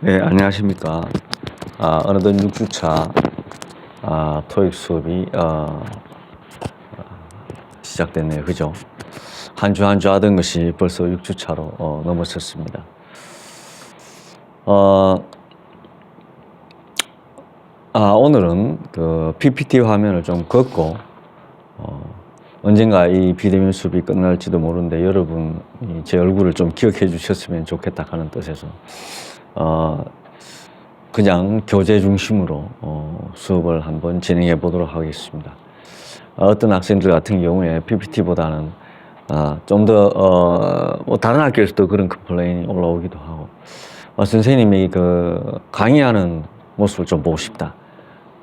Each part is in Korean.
네, 안녕하십니까. 아, 어느덧 6주차 아, 토익 수업이 어, 아, 시작됐네요. 그죠? 한 주 한 주 하던 것이 벌써 6주차로 어, 넘어섰습니다. 어, 아, 오늘은 그 PPT 화면을 좀 걷고 어, 언젠가 이 비대면 수업이 끝날지도 모르는데 여러분이 제 얼굴을 좀 기억해 주셨으면 좋겠다 하는 뜻에서 어, 그냥 교재 중심으로 어, 수업을 한번 진행해 보도록 하겠습니다. 어, 어떤 학생들 같은 경우에 PPT보다는 아, 좀더 어, 뭐 다른 학교에서도 그런 컴플레인이 올라오기도 하고 어, 선생님이 그 강의하는 모습을 좀 보고 싶다.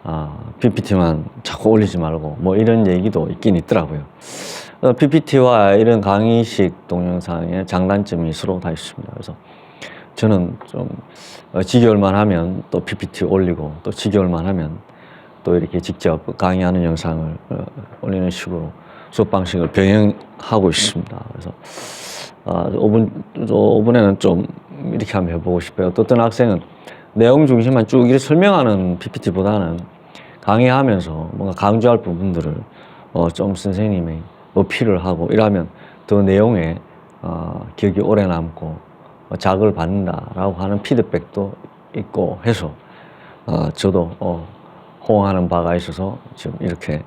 아, PPT만 자꾸 올리지 말고 뭐 이런 얘기도 있긴 있더라고요. 어, PPT와 이런 강의식 동영상의 장단점이 서로 다 있습니다. 그래서 저는 좀 어, 지겨울만 하면 또 PPT 올리고 또 지겨울만 하면 또 이렇게 직접 강의하는 영상을 어, 올리는 식으로 수업 방식을 병행하고 있습니다. 그래서 아, 5분, 5분에는 좀 이렇게 한번 해보고 싶어요. 또 어떤 학생은 내용 중심만 쭉 이렇게 설명하는 PPT보다는 강의하면서 뭔가 강조할 부분들을 어, 좀 선생님이 어필을 하고 이러면 더 내용에 어, 기억이 오래 남고 어, 자극을 받는다라고 하는 피드백도 있고 해서 어, 저도 어, 호응하는 바가 있어서 지금 이렇게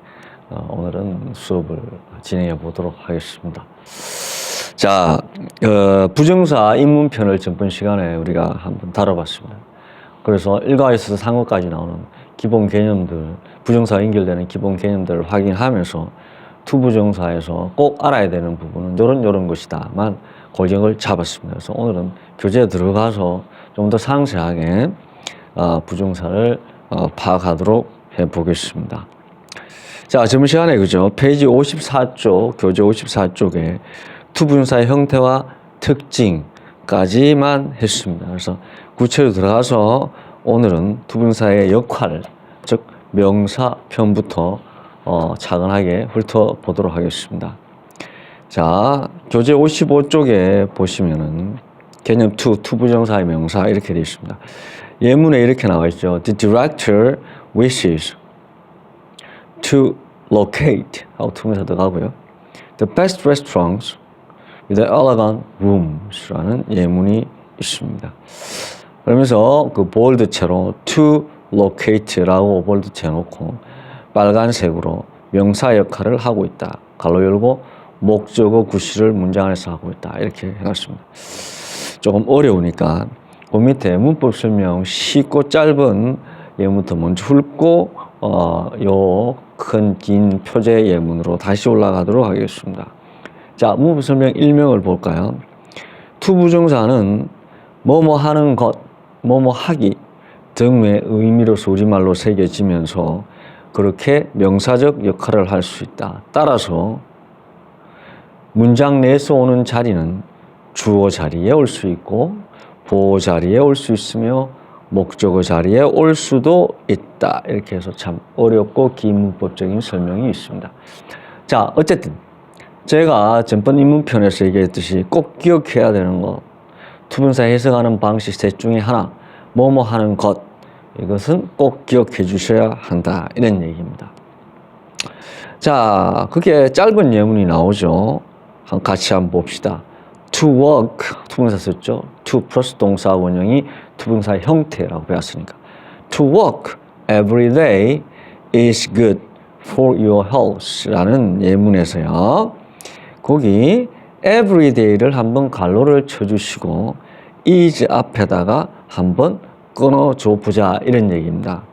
어, 오늘은 수업을 진행해 보도록 하겠습니다. 자, 어, 부정사 입문편을 전번 시간에 우리가 한번 다뤄봤습니다. 그래서 일과에서 상어까지 나오는 기본 개념들, 부정사 연결되는 기본 개념들을 확인하면서 투부정사에서 꼭 알아야 되는 부분은 요런 요런 것이다만 골격을 잡았습니다. 그래서 오늘은 교재에 들어가서 좀 더 상세하게 어, 부정사를 어, 파악하도록 해보겠습니다. 자, 저번 시간에 그죠? 페이지 54쪽, 교재 54쪽에 투부정사의 형태와 특징까지만 했습니다. 그래서 구체로 들어가서 오늘은 투부정사의 역할, 즉 명사 편부터 어, 차근하게 훑어보도록 하겠습니다. 자, 교재 55쪽에 보시면은 개념 투, 투부정사의 명사 이렇게 되어 있습니다. 예문에 이렇게 나와 있죠. The director wishes to locate 하고 투명사 들어가고요. The best restaurants with elegant rooms라는 예문이 있습니다. 그러면서 그 볼드체로 to locate라고 볼드체 놓고 빨간색으로 명사 역할을 하고 있다. 갈로 열고 목적어 구실을 문장 안에서 하고 있다. 이렇게 해놨습니다. 조금 어려우니까 그 밑에 문법 설명 쉽고 짧은 예문부터 먼저 훑고 어, 요 큰 긴 표제 예문으로 다시 올라가도록 하겠습니다. 자, 문법 설명 일명을 볼까요? 투부정사는 뭐뭐 하는 것, 뭐뭐 하기 등의 의미로서 우리말로 새겨지면서 그렇게 명사적 역할을 할 수 있다. 따라서 문장 내에서 오는 자리는 주어 자리에 올 수 있고 보호 자리에 올 수 있으며 목적어 자리에 올 수도 있다. 이렇게 해서 참 어렵고 긴 문법적인 설명이 있습니다. 자, 어쨌든 제가 전번 입문편에서 얘기했듯이 꼭 기억해야 되는 거 투분사 해석하는 방식 셋 중에 하나 뭐뭐 하는 것 이것은 꼭 기억해 주셔야 한다 이런 얘기입니다. 자, 그게 짧은 예문이 나오죠. 한 같이 한번 봅시다. To work 투분사 썼죠. To 플러스 동사 원형이 투분사의 형태라고 배웠으니까. To work every day is good for your health라는 예문에서요. 거기 every day를 한번 갈로를 쳐주시고 is 앞에다가 한번 끊어줘 보자 이런 얘기입니다.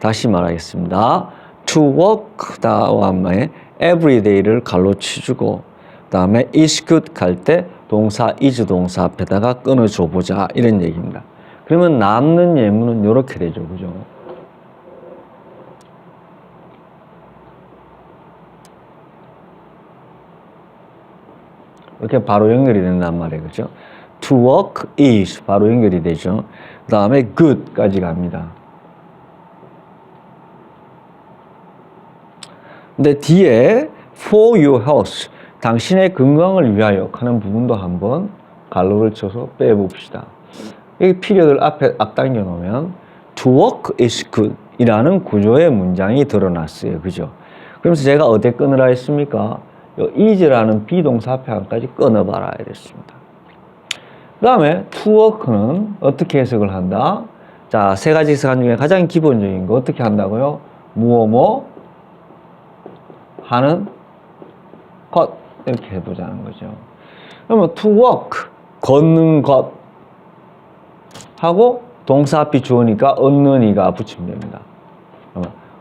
다시 말하겠습니다. To work 다음에 every day를 갈로 치주고 다음에 is good 갈 때 동사 is 동사 앞에다가 끊어줘 보자 이런 얘기입니다. 그러면 남는 예문은 이렇게 되죠, 그죠? 이렇게 바로 연결이 된단 말이에요, 그죠? To work is 바로 연결이 되죠. 그 다음에 good까지 갑니다. 근데 뒤에 for your health 당신의 건강을 위하여 하는 부분도 한번 갈로를 쳐서 빼봅시다. 여기 피력을 앞에 앞당겨 놓으면 to work is good 이라는 구조의 문장이 드러났어요. 그죠? 그러면서 제가 어디 끊으라 했습니까? 요 is라는 비동사 앞에 한까지 끊어봐라 이랬습니다. 그 다음에 to work는 어떻게 해석을 한다? 자, 세 가지 해석한 중에 가장 기본적인 거 어떻게 한다고요? 무어 뭐 하는 것 이렇게 해보자는 거죠. 그러면 to walk 걷는 것 하고 동사 앞이 주어니까 얻는 이가 붙이면 됩니다.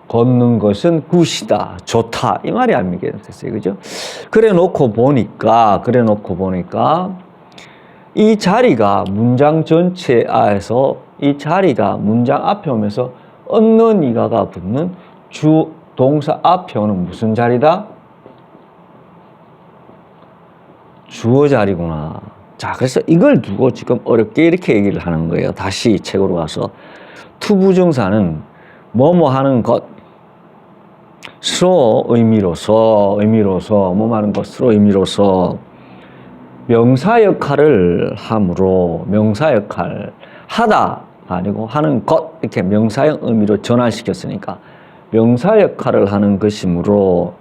걷는 것은 굿이다, 좋다 이 말이 아니게 됐어요, 그죠? 그래 놓고 보니까 그래 놓고 보니까 이 자리가 문장 전체에서 이 자리가 문장 앞에 오면서 얻는 이가가 붙는 주 동사 앞에 오는 무슨 자리다? 주어 자리구나. 자, 그래서 이걸 두고 지금 어렵게 이렇게 얘기를 하는 거예요. 다시 책으로 가서. 투부정사는 뭐뭐 하는 것 으로 의미로서, 의미로서, 뭐 하는 것으로 의미로서 명사 역할을 함으로 명사 역할 하다 아니고 하는 것 이렇게 명사형 의미로 전환시켰으니까 명사 역할을 하는 것이므로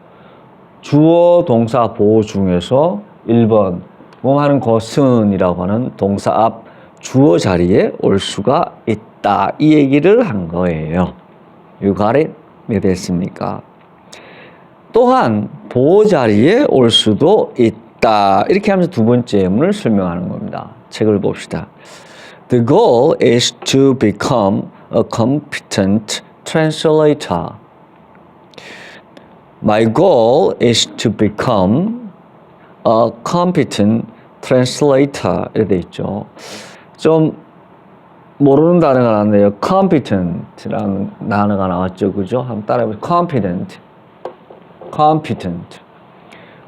주어 동사 보호 중에서 1번 뭐 하는 것은이라고 하는 동사 앞 주어 자리에 올 수가 있다 이 얘기를 한 거예요. 유가리 왜 됐습니까? 또한 보호 자리에 올 수도 있다. 이렇게 하면서 두 번째 예문을 설명하는 겁니다. 책을 봅시다. The goal is to become a competent translator. My goal is to become a competent translator. 이렇게 돼 있죠. 좀 모르는 단어가 나왔네요. competent라는 단어가 나왔죠. 그죠? 한번 따라해보세요. competent. Competent.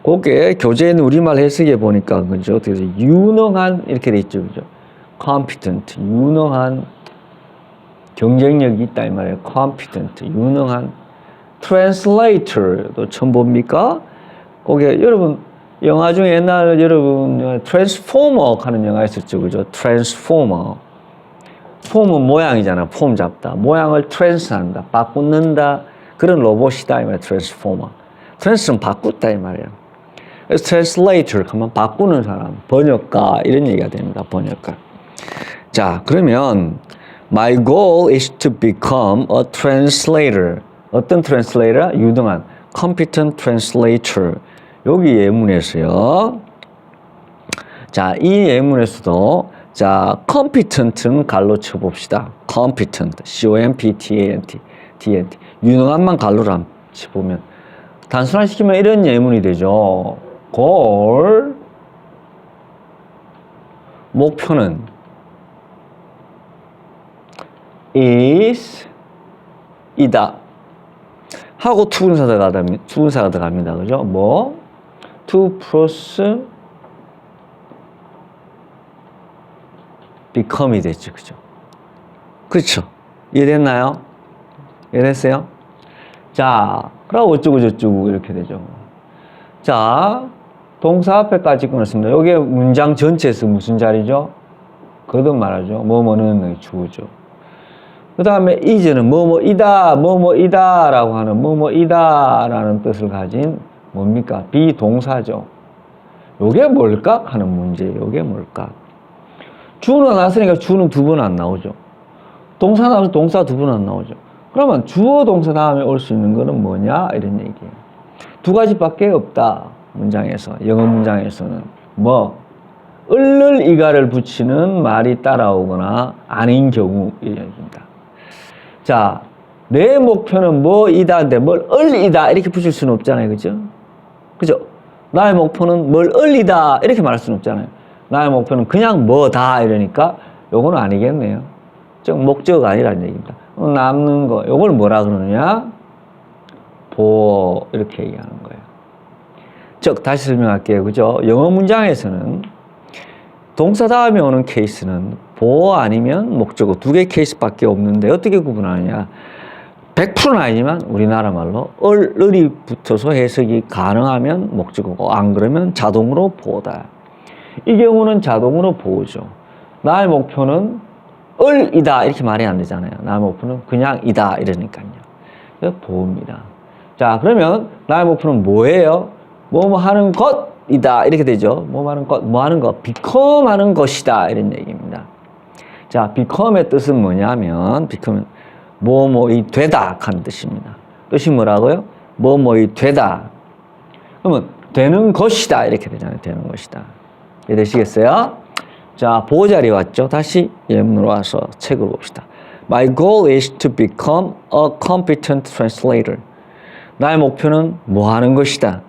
그게 교재에 있는 우리말 해석에 보니까 그죠? 어떻게 돼요? 유능한 이렇게 돼 있죠. 그죠? competent. 유능한 경쟁력이 있다 이 말이에요. competent. 유능한 translator도 처음 봅니까? 거기에 여러분 영화 중에 옛날 여러분 트랜스포머 하는 영화 있었죠. 그죠? 트랜스포머. 폼은 모양이잖아. 폼 잡다. 모양을 트랜스한다. 바꾸는다. 그런 로봇이다. 이 말이야. 트랜스포머. 트랜스는 바꾼다. 이 말이야. 그래서 트랜슬레이터 하면 바꾸는 사람. 번역가. 이런 얘기가 됩니다. 번역가. 자, 그러면 My goal is to become a translator. 어떤 translator? 유능한 competent translator. 여기 예문에서요. 자, 이 예문에서도 자, competent는 갈로 쳐 봅시다. competent, c-o-m-p-t-a-n-t, t-n-t. 유능한만 갈로로 한번 쳐보면 단순화시키면 이런 예문이 되죠. goal 목표는 is 이다. 하고 투분사가 들어갑니다. 투분사가 들어갑니다. 그죠? 뭐? to 플러스 become이 됐죠. 그죠? 그렇죠. 이해됐나요? 이해됐어요? 자, 그럼 어쩌고 저쩌고 이렇게 되죠. 자, 동사 앞에까지 끊었습니다. 여기 문장 전체에서 무슨 자리죠? 거듭 말하죠. 뭐뭐는 주어죠. 그 다음에 이제는 뭐뭐이다, 뭐뭐이다 라고 하는 뭐뭐이다 라는 뜻을 가진 뭡니까? 비동사죠. 요게 뭘까? 하는 문제. 요게 뭘까? 주는 나왔으니까 주는 두 번 안 나오죠. 동사 나와서 동사 두 번 안 나오죠. 그러면 주어 동사 다음에 올 수 있는 거는 뭐냐? 이런 얘기예요. 두 가지밖에 없다. 문장에서. 영어 문장에서는. 뭐? 을을 이가를 붙이는 말이 따라오거나 아닌 경우 이런 얘기입니다. 자, 내 목표는 뭐이다인데 뭘 을이다 이렇게 붙일 수는 없잖아요. 그죠? 그죠? 나의 목표는 뭘 을이다 이렇게 말할 수는 없잖아요. 나의 목표는 그냥 뭐다 이러니까 요거는 아니겠네요. 즉 목적 아니라는 얘기입니다. 남는 거 요걸 뭐라 그러느냐? 보호 이렇게 얘기하는 거예요. 즉 다시 설명할게요. 그죠? 영어 문장에서는 동사 다음에 오는 케이스는 보호 아니면 목적어 두 개 케이스밖에 없는데 어떻게 구분하느냐? 100%는 아니지만 우리나라 말로 을, 을이 붙어서 해석이 가능하면 목적어고 안 그러면 자동으로 보호다. 이 경우는 자동으로 보호죠. 나의 목표는 을이다 이렇게 말이 안 되잖아요. 나의 목표는 그냥 이다 이러니까요. 그래서 보호입니다. 자 그러면 나의 목표는 뭐예요? 뭐 뭐 하는 것이다 이렇게 되죠. 뭐 하는 것, 뭐 하는 것, become 하는 것이다 이런 얘기입니다. 자 become의 뜻은 뭐냐면 become 뭐뭐이 되다 하는 뜻입니다. 뜻이 뭐라고요? 뭐뭐이 되다. 그러면 되는 것이다 이렇게 되잖아요. 되는 것이다. 이해되시겠어요? 자, 보호자리 왔죠? 다시 예문으로 와서 책을 봅시다. My goal is to become a competent translator. 나의 목표는 뭐 하는 것이다?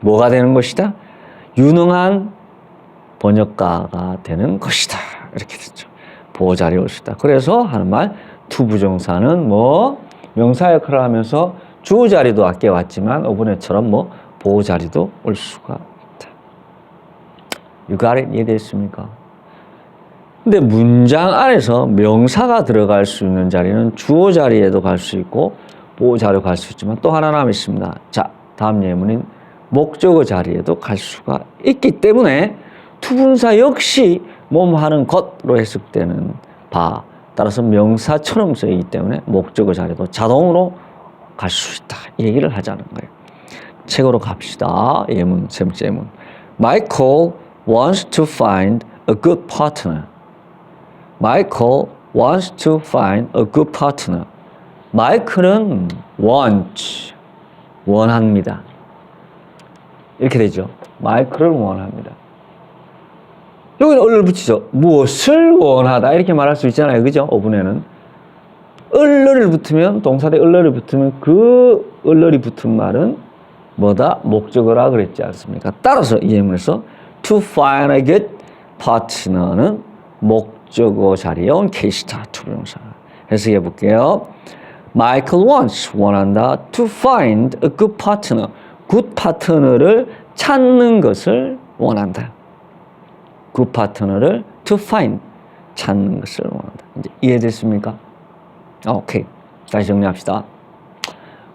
뭐가 되는 것이다? 유능한 번역가가 되는 것이다. 이렇게 됐죠. 보호자리 올수 있다. 그래서 하는 말, 투부정사는 뭐 명사 역할을 하면서 주어 자리도 아껴 왔지만 어분에처럼 뭐 보호 자리도 올 수가 있다. It? 이해됐습니까? 근데 문장 안에서 명사가 들어갈 수 있는 자리는 주어 자리에도 갈 수 있고 보호 자리로 갈 수 있지만 또 하나 남아 있습니다. 자, 다음 예문인 목적어 자리에도 갈 수가 있기 때문에 투분사 역시 몸 하는 것으로 해석되는 바 따라서 명사처럼 쓰이기 때문에 목적어 자리도 자동으로 갈 수 있다. 이 얘기를 하자는 거예요. 책으로 갑시다. 예문, 세 번째 예문. Michael wants to find a good partner. Michael wants to find a good partner. 마이클은 want, 원합니다. 이렇게 되죠. 마이클을 원합니다. 여기는 을을 붙이죠. 무엇을 원하다 이렇게 말할 수 있잖아요. 그죠? 어분에는 을러를 붙으면 동사대 을러를 붙으면 그 을러리 붙은 말은 뭐다? 목적어라 그랬지 않습니까? 따라서 이 예문에서 to find a good partner는 목 적어 자리에 온 케이스타 투명사 해석해 볼게요. Michael wants 원한다 to find a good partner good 파트너를 찾는 것을 원한다. good 파트너를 to find 찾는 것을 원한다. 이제 이해됐습니까? 오케이. 다시 정리합시다.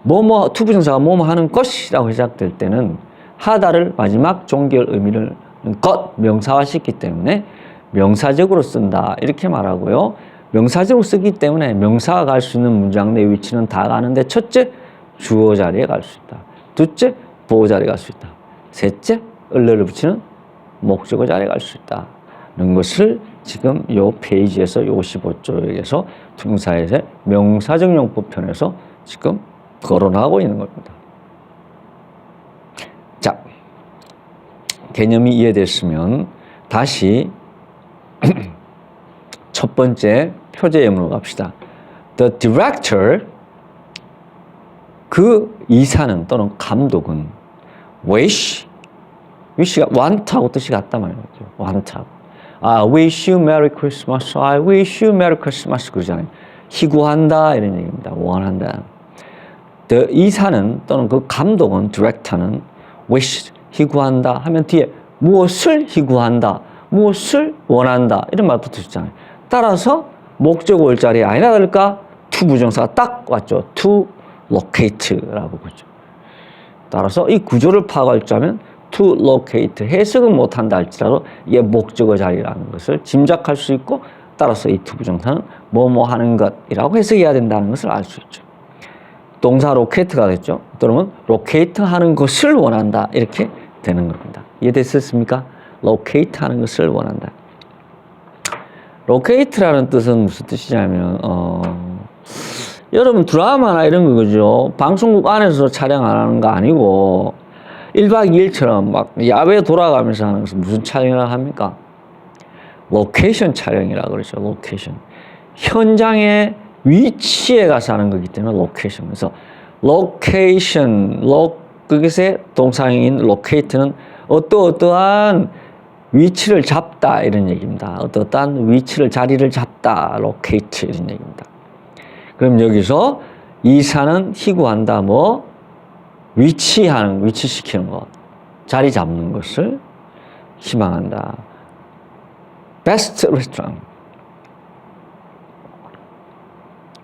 뭐뭐 투부정사가 뭐뭐 하는 것이라고 시작될 때는 하다를 마지막 종결 의미를 것 명사화시키기 때문에 명사적으로 쓴다 이렇게 말하고요. 명사적으로 쓰기 때문에 명사가 갈 수 있는 문장 내 위치는 다 가는데 첫째 주어 자리에 갈 수 있다. 둘째 보호 자리에 갈 수 있다. 셋째 을레를 붙이는 목적어 자리에 갈 수 있다. 는 것을 지금 요 페이지에서 요 15쪽에서 투명사에서 명사적 용법 편에서 지금 거론하고 있는 겁니다. 자, 개념이 이해됐으면 다시 첫 번째 표제 예문으로 갑시다. The director 그 이사는 또는 감독은 wish wish가 want하고 뜻이 같단 말이죠. want하고. 아, wish you merry christmas. I wish you merry christmas 그러잖아요. 희구한다 이런 얘기입니다. 원한다. The 이사는 또는 그 감독은 디렉터는 wish 희구한다 하면 뒤에 무엇을 희구한다, 무엇을 원한다 이런 말 붙으셨잖아요. 따라서 목적 올 자리에 아니라 그럴까? to 부정사가 딱 왔죠. to locate라고 그죠. 따라서 이 구조를 파악할 자면 to locate 해석은 못한다 할지라도 이게 목적어 자리라는 것을 짐작할 수 있고 따라서 이 to 부정사는 뭐뭐 하는 것이라고 해석해야 된다는 것을 알 수 있죠. 동사 로케이트가 됐죠. 그러면 로케이트 하는 것을 원한다. 이렇게 되는 겁니다. 이해됐습니까? 로케이트 하는 것을 원한다. 로케이트라는 뜻은 무슨 뜻이냐면, 어, 여러분 드라마나 이런 거죠. 방송국 안에서 촬영 안 하는 거 아니고, 1박 2일처럼 막 야외 돌아가면서 하는 것은 무슨 촬영을 합니까? 로케이션 촬영이라 그러죠. 로케이션. 현장의 위치에 가서 하는 거기 때문에 로케이션. 그래서 로케이션, 로 그것의 동사인 로케이트는 어떠어떠한 위치를 잡다 이런 얘기입니다. 어떠한 위치를 자리를 잡다 로케이트 이런 얘기입니다. 그럼 여기서 이사는 희구한다 뭐 위치하는 위치시키는 것 자리 잡는 것을 희망한다. 베스트 레스토랑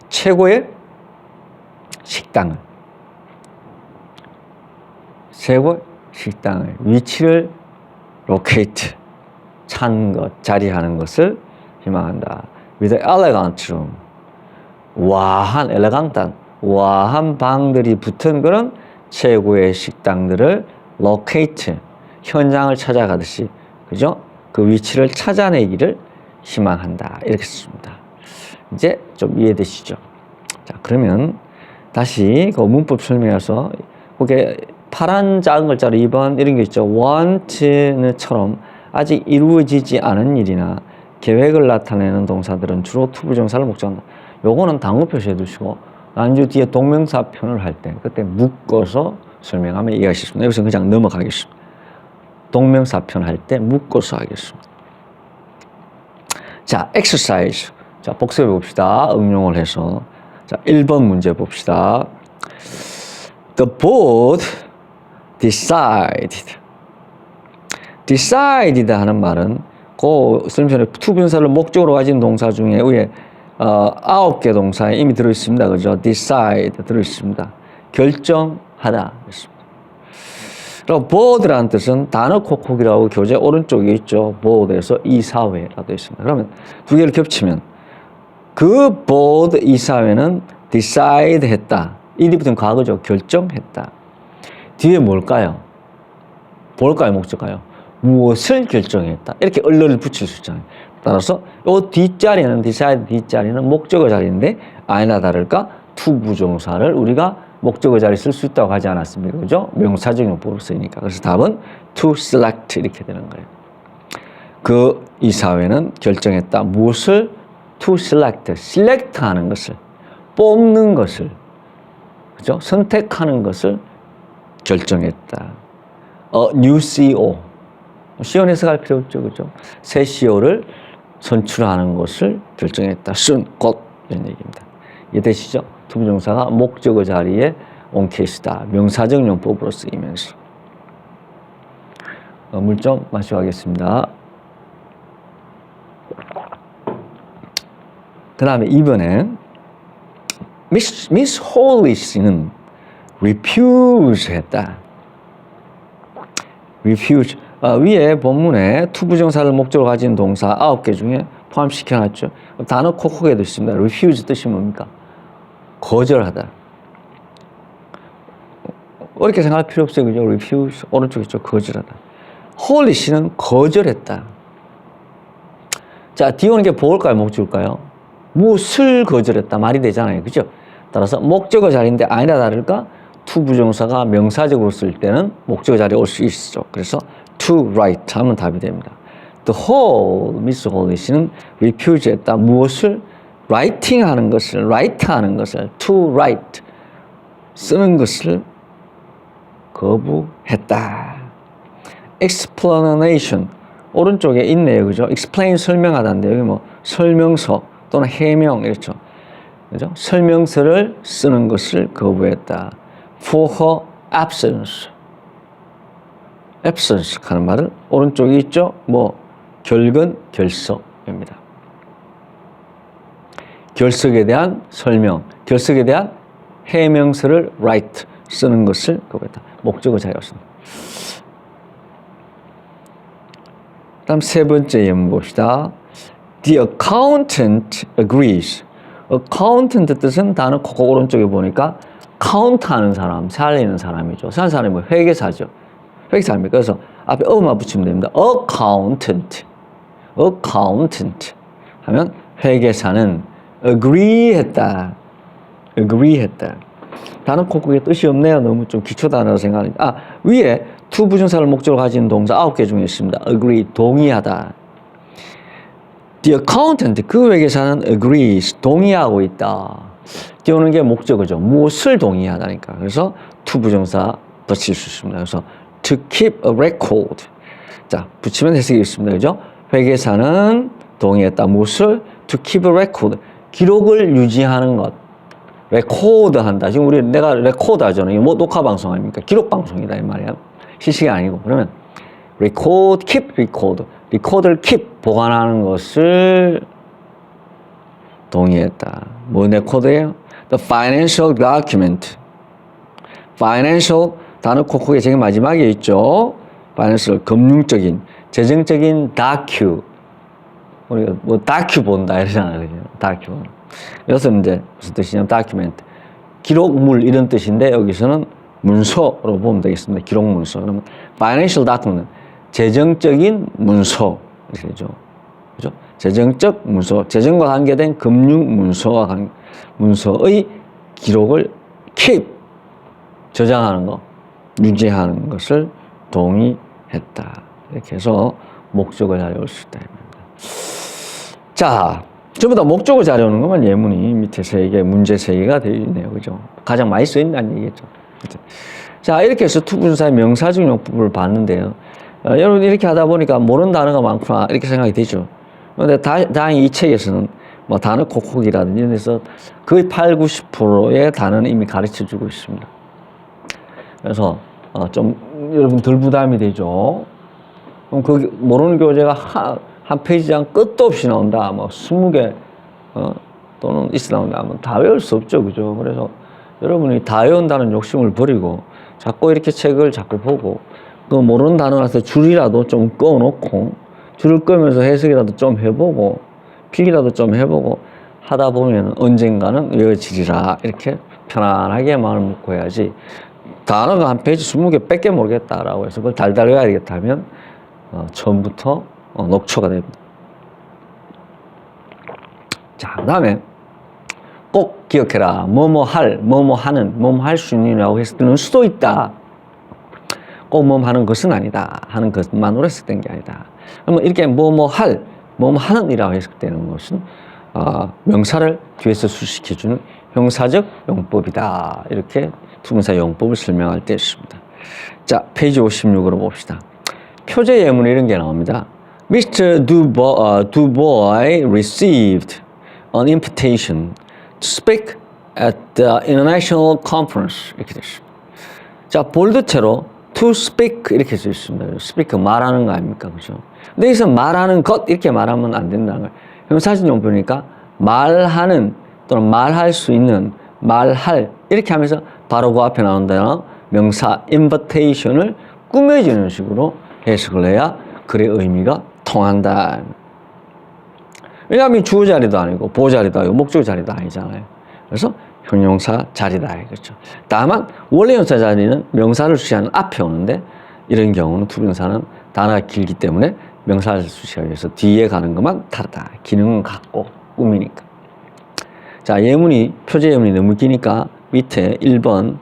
최고의 식당을 최고 식당을 위치를 로케이트 찬 것, 자리하는 것을 희망한다. with elegant room. 와한, 엘레강탄, 와한 방들이 붙은 그런 최고의 식당들을 locate, 현장을 찾아가듯이, 그죠? 그 위치를 찾아내기를 희망한다. 이렇게 썼습니다. 이제 좀 이해되시죠? 자, 그러면 다시 그 문법 설명해서 그게 파란 작은 글자로 2번 이런 게 있죠. want처럼 아직 이루어지지 않은 일이나 계획을 나타내는 동사들은 주로 투부정사를 목적한다. 요거는 단어 표시해 두시고 난주 뒤에 동명사 표현을 할 때 그때 묶어서 설명하면 이해가 쉽습니다. 여기서 그냥 넘어가겠습니다. 동명사 표현 할때 묶어서 하겠습니다. 자, exercise. 자, 복습해 봅시다. 응용을 해서. 자, 1번 문제 봅시다. The board decided. Decided 하는 말은 그 설명서에 투분사를 목적으로 가진 동사 중에 위에 어, 아홉 개 동사에 이미 들어 있습니다. 그죠? decide 들어 있습니다. 결정하다. 그리고 board라는 뜻은 단어 콕콕이라고 교재 오른쪽에 있죠. board에서 이사회라고 있습니다. 그러면 두 개를 겹치면 그 board 이사회는 decide 했다. 붙은 과거죠. 결정했다. 뒤에 뭘까요? 뭘까요? 목적가요? 무엇을 결정했다. 이렇게 얼른을 붙일 수 있잖아요. 따라서 이 뒷자리는 decide 뒷자리는 목적어 자리인데 아니나 다를까 투부정사를 우리가 목적어 자리 쓸 수 있다고 하지 않았습니까? 그죠? 명사적 용법으로 쓰니까. 그래서 답은 to select 이렇게 되는 거예요. 그 이사회는 결정했다. 무엇을 to select, select 하는 것을 뽑는 것을 그죠? 선택하는 것을 결정했다. 어, new CEO. CEO 해석할 필요 없죠. 그죠? 새 CEO를 선출하는 것을 결정했다. soon, 곧 이런 얘기입니다. 이해되시죠? 투부정사가 목적어 자리에 온 케이스다. 명사적 용법으로 쓰이면서. 어, 물좀 마시고 가겠습니다. 그 다음에 2번에 미스, 미스 홀리스는 refuse 했다. refuse. 아, 위에 본문에 투부정사를 목적으로 가진 동사 9개 중에 포함시켜놨죠. 단어 콕콕에도 있습니다. refuse 뜻이 뭡니까? 거절하다. 어렵게 생각할 필요 없어요. 그죠? refuse. 오른쪽에 있죠. 거절하다. 홀리시는 거절했다. 자, 뒤에 오는 게 뭘까요? 목적일까요? 무엇을 거절했다. 말이 되잖아요. 그죠? 따라서 목적어 자리인데 아니라 다를까? to 부정사가 명사적으로 쓸 때는 목적어 자리에 올 수 있죠. 그래서 to write 하면 답이 됩니다. The whole, Miss Holly 씨는 refuse 했다. 무엇을? writing 하는 것을, write 하는 것을, to write, 쓰는 것을 거부했다. explanation, 오른쪽에 있네요. 그죠? explain 설명하다인데, 여기 뭐 설명서 또는 해명, 이렇죠. 그죠? 설명서를 쓰는 것을 거부했다. for her absence. Absence 하는 말은 오른쪽에 있죠. 뭐 결근 결석입니다. 결석에 대한 설명, 결석에 대한 해명서를 write 쓰는 것을 거부했다. 목적어 자리였습니다. 다음 세 번째 예문 봅시다. The accountant agrees. accountant 뜻은 단어 콕콕 오른쪽에 보니까 카운트 하는 사람, 살리는 사람이죠. 사는 사람이 뭐 회계사죠. 회계사입니다. 그래서 앞에 어만 붙이면 됩니다. accountant. accountant 하면 회계사는 agree 했다. agree 했다. 단어 콕콕에 뜻이 없네요. 너무 좀 기초 단어로 생각하니까. 아, 위에 to 부정사를 목적으로 가진 동사 아홉 개 중에 있습니다. agree, 동의하다. The accountant, 그 회계사는 agrees, 동의하고 있다. 띄우는 게 목적어죠. 무엇을 동의하다니까. 그래서 to 부정사 붙일 수 있습니다. 그래서 to keep a record. 자, 붙이면 해석이 있습니다. 그죠? 회계사는 동의했다. 무엇을? to keep a record. 기록을 유지하는 것. 레코드 한다. 지금 우리 내가 레코드 하잖아요. 뭐 녹화 방송 아닙니까? 기록 방송이다. 이 말이야. 실시가 아니고. 그러면 record, keep record. record를 keep, 보관하는 것을 동의했다. 뭐 레코드예요? The financial document. financial 단어 콕콕에 제일 마지막에 있죠. financial 금융적인 재정적인 다큐 우리가 뭐 다큐 본다 이러잖아요. 다큐. 여기서 이제 무슨 뜻이냐면 다큐멘트. 기록물 이런 뜻인데 여기서는 문서로 보면 되겠습니다. 기록 문서. 그러면 financial document 재정적인 문서 이렇게 되죠. 그죠? 재정적 문서, 재정과 관계된 금융 문서와 관 문서의 기록을 keep 저장하는 거, 유지하는 것을 동의했다. 이렇게 해서 목적을 자료를 수 있다. 자, 전부 다 목적을 자료는 것만 예문이 밑에 세 개, 문제 세 개가 되어 있네요. 그죠? 가장 많이 쓰인다는 얘기겠죠. 자, 이렇게 해서 투분사의 명사적 용법을 봤는데요. 어, 여러분 이렇게 하다 보니까 모르는 단어가 많구나 이렇게 생각이 되죠. 그런데 다, 다행히 이 책에서는 뭐 단어 콕콕이라든지 이런 데서 거의 8, 90%의 단어는 이미 가르쳐 주고 있습니다. 그래서 어, 좀 여러분 덜 부담이 되죠. 그럼 그 모르는 교재가 한, 한 페이지당 끝도 없이 나온다. 뭐 20개 어, 또는 있어 나온다. 하면 다 외울 수 없죠. 그죠? 그래서 여러분이 다 외운다는 욕심을 버리고 자꾸 이렇게 책을 자꾸 보고 그 모르는 단어라서 줄이라도 좀 꺼놓고 줄을 끄면서 해석이라도 좀 해보고 필기라도 좀 해보고 하다 보면 언젠가는 외워지리라 이렇게 편안하게 마음을 먹고 해야지 단어가 한 페이지 20개 뺏게 모르겠다라고 해서 그걸 달달 외워야 되겠다 하면 어, 처음부터 어, 녹초가 됩니다. 자, 그 다음에 꼭 기억해라. 뭐뭐 할, 뭐뭐 하는, 뭐뭐 할 수 있느냐고 했을 때는 수도 있다. 꼭 뭐뭐 하는 것은 아니다. 하는 것만으로 해석된 게 아니다. 그러면 이렇게 뭐뭐 할, 뭐뭐 하는 이라고 해석되는 것은 어, 명사를 뒤에서 수식해주는 형사적 용법이다. 이렇게 투문사 용법을 설명할 때 있습니다. 자, 페이지 56으로 봅시다. 표제 예문 이런 게 나옵니다. Mr. Dubois, Dubois received an invitation to speak at the international conference 이렇게 됐습니다. 자, 볼드체로 to speak 이렇게 써 있습니다. speak 말하는 거 아닙니까? 그죠? 근데 여기서 말하는 것 이렇게 말하면 안 된다는 거예요. 형사진 용보니까 말하는 또는 말할 수 있는 말할 이렇게 하면서 바로 그 앞에 나온다는 명사 invitation을 꾸며주는 식으로 해석을 해야 글의 의미가 통한다. 왜냐하면 주어 자리도 아니고 보호 자리도 아니고 목적 자리도 아니잖아요. 그래서 형용사 자리다 이거죠. 다만 원래 형사 자리는 명사를 수시하는 앞에 오는데 이런 경우는 투명사는 단어가 길기 때문에 명사를 수시하기 위해서 뒤에 가는 것만 다르다. 기능은 같고 꾸미니까. 자 예문이 표제 예문이 너무 기니까 밑에 1번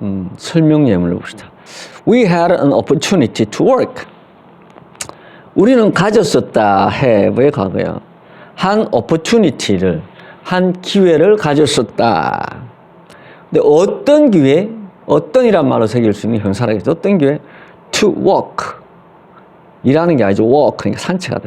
음, 설명 예문을 봅시다. We had an opportunity to work. 우리는 가졌었다 해. 왜 과거요? 한 opportunity를 한 기회를 가졌었다. 근데 어떤 기회? 어떤이란 말로 새길 수 있는 형사라겠죠. 어떤 기회? To walk. 일하는 게 아니죠. walk. 그러니까 산책하다.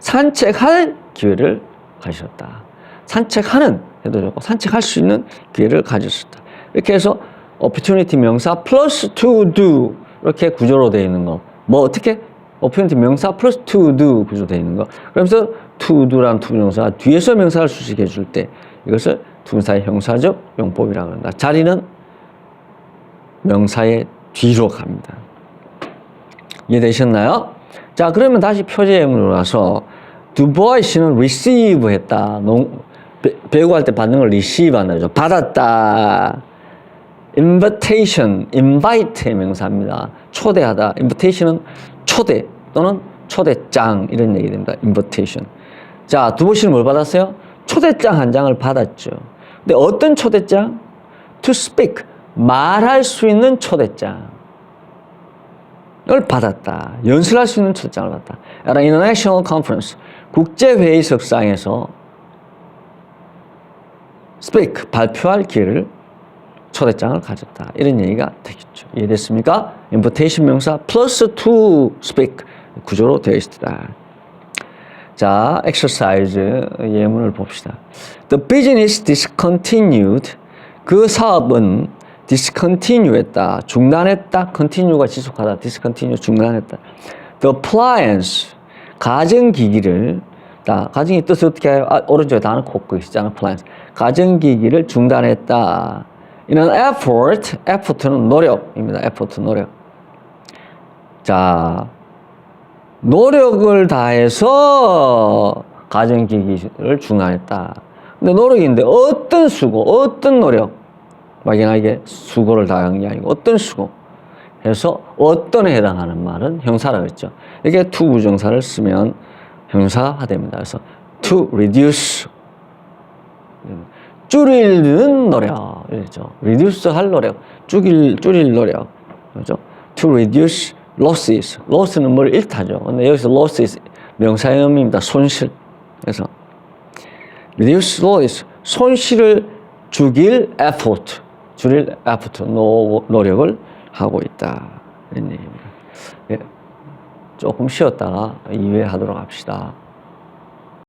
산책할 기회를 가졌다. 산책하는 해도 좋고 산책할 수 있는 기회를 가졌었다. 이렇게 해서 opportunity 명사 플러스 to do 이렇게 구조로 되어 있는 거. 뭐 어떻게? opportunity 명사 플러스 to do 구조로 되어 있는 거. 그러면서 to do라는 투명사 뒤에서 명사를 수식해 줄 때 이것을 투명사의 형사적 용법이라고 한다. 자리는 명사의 뒤로 갑니다. 이해되셨나요? 자, 그러면 다시 표제 예문으로 와서 두보이스는 receive 했다. 농, 배구할 때 받는 걸 receive 한다. 죠 받았다. invitation, invite의 명사입니다. 초대하다. invitation은 초대 또는 초대장 이런 얘기 됩니다. invitation. 자, 두보 씨는 뭘 받았어요? 초대장 한 장을 받았죠. 근데 어떤 초대장? to speak. 말할 수 있는 초대장을 받았다. 연설할 수 있는 초대장을 받았다. at an international conference. 국제회의석상에서 speak. 발표할 기회를 초대장을 가졌다. 이런 얘기가 되겠죠. 이해됐습니까? invitation 명사 plus to speak 구조로 되어 있다. 자, exercise 예문을 봅시다. The business discontinued. 그 사업은 discontinue했다. 중단했다. continue가 지속하다. discontinue 중단했다. The appliance 가전기기를 다 가정의 뜻을 어떻게 해요? 아, 오른쪽에 단어 꽂고 있잖아. appliance. 가전기기를 중단했다. 이는 effort, effort는 노력입니다. effort 노력. 자, 노력을 다해서 가정기기를 중단했다. 근데 노력인데 어떤 수고, 어떤 노력, 막연하게 수고를 다한 게 아니고 어떤 수고 해서 어떤에 해당하는 말은 형사라고 했죠. 이게 to 부정사를 쓰면 형사화됩니다. 그래서 to reduce 줄이는 노력 이죠 reduce 할 노력, 줄일 줄일 노력 그죠? to reduce losses. loss는 뭘 잃다죠. 근데 여기서 losses 명사형입니다. 손실. 그래서 reduce losses 손실을 죽일 effort 줄일 effort 노, 노력을 하고 있다 이런 얘기입니다. 예, 조금 쉬었다가 2회 하도록 합시다.